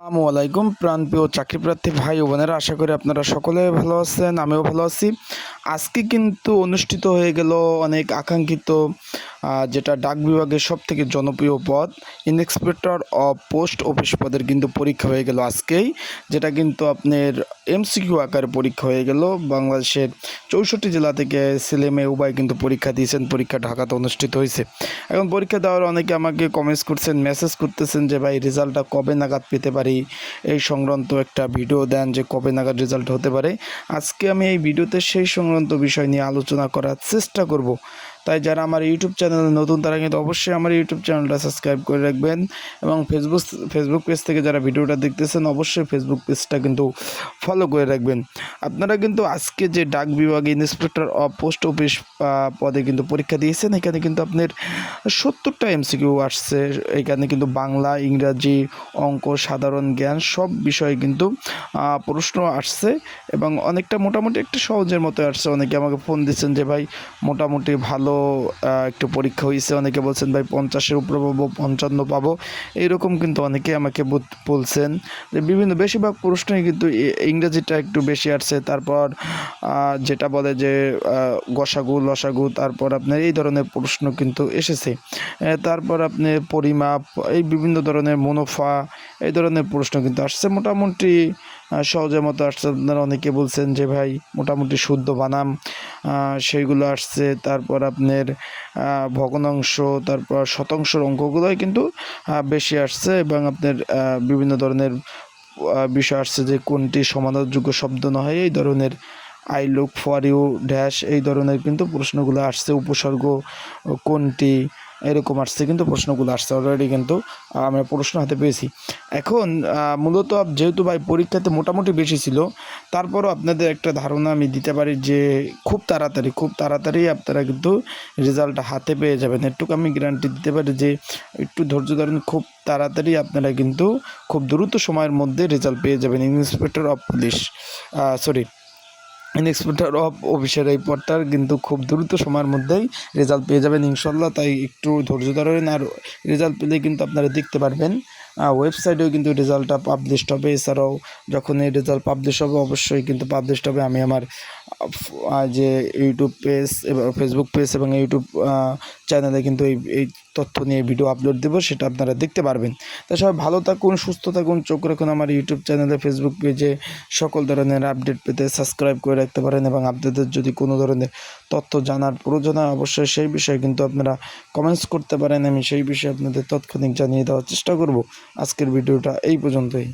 আসসালামু আলাইকুম, প্রাণপ্রিয় চাকরিপ্রার্থী ভাই ও বোনেরা, আশা করি আপনারা সকলে ভালো আছেন, আমিও ভালো আছি। আজকে কিন্তু অনুষ্ঠিত হয়ে গেল অনেক আকাঙ্ক্ষিত যেটা ডাক বিভাগের সব থেকে জনপ্রিয় পদ। ইন্সপেক্টর অফ পোস্ট অফিস পদের কিন্তু পরীক্ষা হয়ে গেল আজকেই, যেটা কিন্তু আপনার এমসিকিউ আকারে পরীক্ষা হয়ে গেল। বাংলাদেশের চৌষট্টি জেলা থেকে ছেলে মেয়ে উভয় কিন্তু পরীক্ষা দিয়েছেন। পরীক্ষা ঢাকাতে অনুষ্ঠিত হয়েছে। এখন পরীক্ষা দেওয়ার অনেকে আমাকে কমেন্টস করছেন মেসেজ করতেছেন যে, ভাই রেজাল্টটা কবে নাগাদ পেতে পারি? এই সংক্রান্ত একটা ভিডিও দেন যে, কবে নাগাদ রেজাল্ট হতে পারে। আজকে আমি এই ভিডিওতে সেই সংক্রান্ত বিষয় নিয়ে আলোচনা করার চেষ্টা করব। তাই যারা আমার ইউটিউব চ্যানেলে নতুন, তারা কিন্তু অবশ্যই আমার ইউটিউব চ্যানেলটা সাবস্ক্রাইব করে রাখবেন এবং ফেসবুক ফেসবুক পেজ থেকে যারা ভিডিওটা দেখতেছেন, অবশ্যই ফেসবুক পেজটা কিন্তু ফলো করে রাখবেন। আপনারা কিন্তু আজকে যে ডাক বিভাগে ইন্সপেক্টর অফ পোস্ট অফিস পদে কিন্তু পরীক্ষা দিয়েছেন, এখানে কিন্তু আপনার সত্তরটা এমসিকিউ আসছে। এখানে কিন্তু বাংলা, ইংরাজি, অঙ্ক, সাধারণ জ্ঞান সব বিষয়ে কিন্তু প্রশ্ন আসছে এবং অনেকটা মোটামুটি একটা সহজের মতো আসছে। অনেকে আমাকে ফোন দিচ্ছেন যে, ভাই, মোটামুটি ভালো আহ, একটু পরীক্ষা হয়েছে অনেকে বলছেন ভাই পঞ্চাশের উপরে পাবো পঞ্চান্ন পাবো। এইরকম কিন্তু অনেকে আমাকে বলছেন। যে বিভিন্ন বেশিরভাগ প্রশ্নই কিন্তু ইংরেজিটা একটু বেশি আসছে। তারপর যেটা বলে যে গসাগু লসাগু তারপর আপনার এই ধরনের প্রশ্ন কিন্তু এসেছে। তারপর আপনি পরিমাপ এই বিভিন্ন ধরনের মুনাফা এই ধরনের প্রশ্ন কিন্তু আসছে। মোটামুটি সহজের মতো আসছে। আপনারা অনেকে বলছেন যে, ভাই, মোটামুটি শুদ্ধ বানাম সেইগুলো আসছে। তারপর আপনার ভগ্নাংশ, তারপর শতাংশর অঙ্কগুলোই কিন্তু বেশি আসছে এবং আপনার বিভিন্ন ধরনের বিষয় আসছে যে, কোনটি সমাধানযোগ্য শব্দ না হয় এই ধরনের I look for you dash, এই ধরনের কিন্তু প্রশ্নগুলো আসছে। উপসর্গ কোনটি? এরকম আসছে, কিন্তু প্রশ্নগুলো আসছে অলরেডি কিন্তু আমরা প্রশ্ন হাতে পেয়েছি। এখন মূলত যেহেতু ভাই পরীক্ষাতে মোটামুটি বেশি ছিল, তারপরও আপনাদের একটা ধারণা আমি দিতে পারি যে খুব তাড়াতাড়ি খুব তাড়াতাড়ি আপনারা কিন্তু রেজাল্টটা হাতে পেয়ে যাবেন। একটুকু আমি গ্যারান্টি দিতে পারি যে একটু ধৈর্য ধরেন, খুব তাড়াতাড়ি আপনারা কিন্তু খুব দ্রুত সময়ের মধ্যে রেজাল্ট পেয়ে যাবেন। Inspector of police sorry inspector of অফিসের এই পদটার কিন্তু খুব দ্রুত সময়ের মধ্যেই রেজাল্ট পেয়ে যাবেন ইনশাল্লাহ। তাই একটু ধৈর্য ধরেন আর রেজাল্ট পেলে কিন্তু আপনারা দেখতে পারবেন। ওয়েবসাইটেও কিন্তু রেজাল্টটা পাবলিশড হবে। এছাড়াও যখন এই রেজাল্ট পাবলিশ হবে, অবশ্যই কিন্তু পাবলিশড হবে। আমি আমার যে ইউটিউব পেজ এবং ফেসবুক পেজ এবং ইউটিউব চ্যানেলে কিন্তু এই এই তথ্য নিয়ে ভিডিও আপলোড দেবো, সেটা আপনারা দেখতে পারবেন। তা সবাই ভালো থাকুন, সুস্থ থাকুন, চোখ রাখুন আমার ইউটিউব চ্যানেলে ফেসবুক পেজে সকল ধরনের আপডেট পেতে সাবস্ক্রাইব করে রাখতে পারেন এবং আপনাদের যদি কোনো ধরনের তথ্য জানার প্রয়োজন হয়, অবশ্যই সেই বিষয়ে কিন্তু আপনারা কমেন্টস করতে পারেন। আমি সেই বিষয়ে আপনাদের তৎক্ষণিক জানিয়ে দেওয়ার চেষ্টা করব। আজকের ভিডিওটা এই পর্যন্তই।